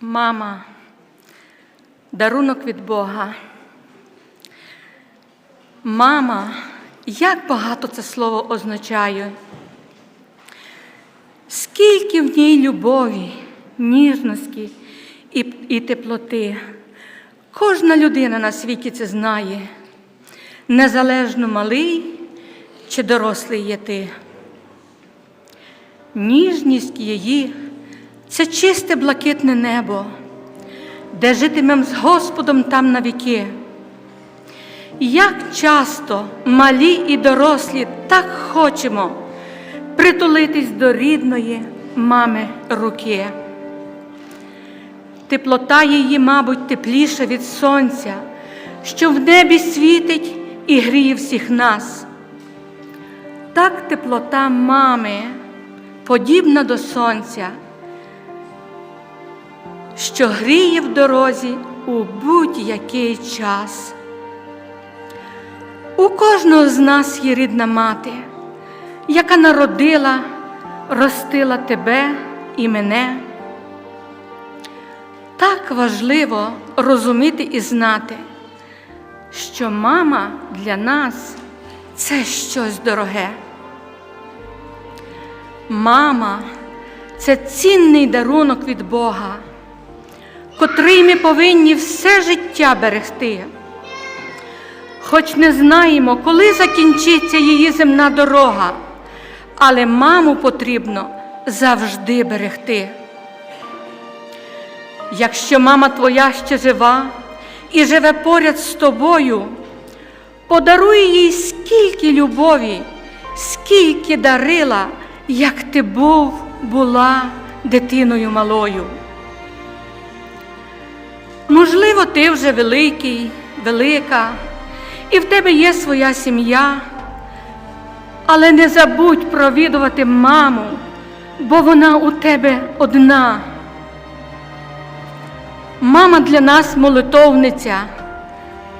Мама, дарунок від Бога. Мама, як багато це слово означає. Скільки в ній любові, ніжності і, і теплоти. Кожна людина на світі це знає, незалежно малий чи дорослий є ти. Ніжність її це чисте блакитне небо, де житимем з Господом там на віки. Як часто малі і дорослі так хочемо притулитись до рідної мами руки. Теплота її, мабуть, тепліша від сонця, що в небі світить і гріє всіх нас. Так теплота мами, подібна до сонця, що гріє в дорозі у будь-який час. У кожного з нас є рідна мати, яка народила, ростила тебе і мене. Так важливо розуміти і знати, що мама для нас це щось дороге. Мама це цінний дарунок від Бога, котрий ми повинні все життя берегти. Хоч не знаємо, коли закінчиться її земна дорога, але маму потрібно завжди берегти. Якщо мама твоя ще жива і живе поряд з тобою, подаруй їй скільки любові, скільки дарила, як ти був, була дитиною малою. Можливо, ти вже великий, велика, і в тебе є своя сім'я, але не забудь провідувати маму, бо вона у тебе одна. Мама для нас молитовниця,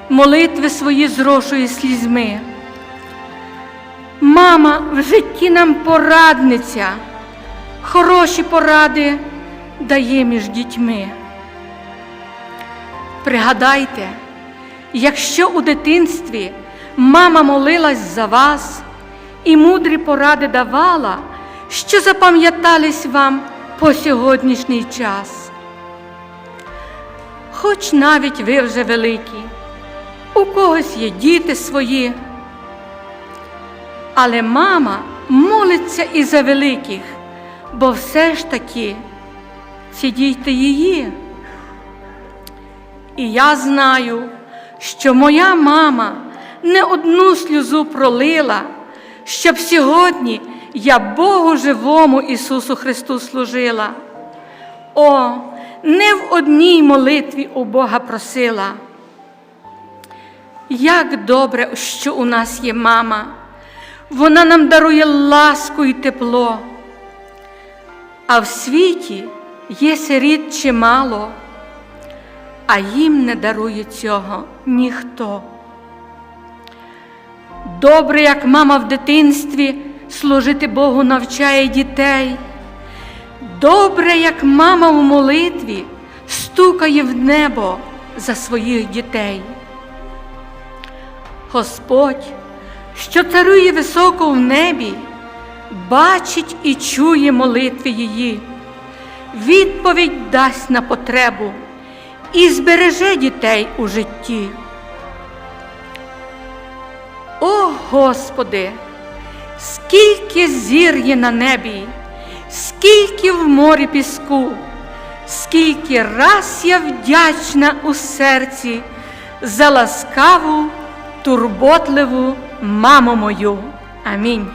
молитви свої зрошує слізьми. Мама в житті нам порадниця, хороші поради дає між дітьми. Пригадайте, якщо у дитинстві мама молилась за вас і мудрі поради давала, що запам'ятались вам по сьогоднішній час. Хоч навіть ви вже великі, у когось є діти свої, але мама молиться і за великих, бо все ж таки ці діти її. І я знаю, що моя мама не одну сльозу пролила, щоб сьогодні я Богу живому Ісусу Христу служила. О, не в одній молитві у Бога просила. Як добре, що у нас є мама, вона нам дарує ласку і тепло, а в світі є сиріт чимало, а їм не дарує цього ніхто. Добре, як мама в дитинстві служити Богу навчає дітей. Добре, як мама в молитві стукає в небо за своїх дітей. Господь, що царує високо в небі, бачить і чує молитви її, відповідь дасть на потребу і збереже дітей у житті. О Господи, скільки зір є на небі! скільки в морі піску, скільки раз я вдячна у серці за ласкаву, турботливу маму мою. Амінь.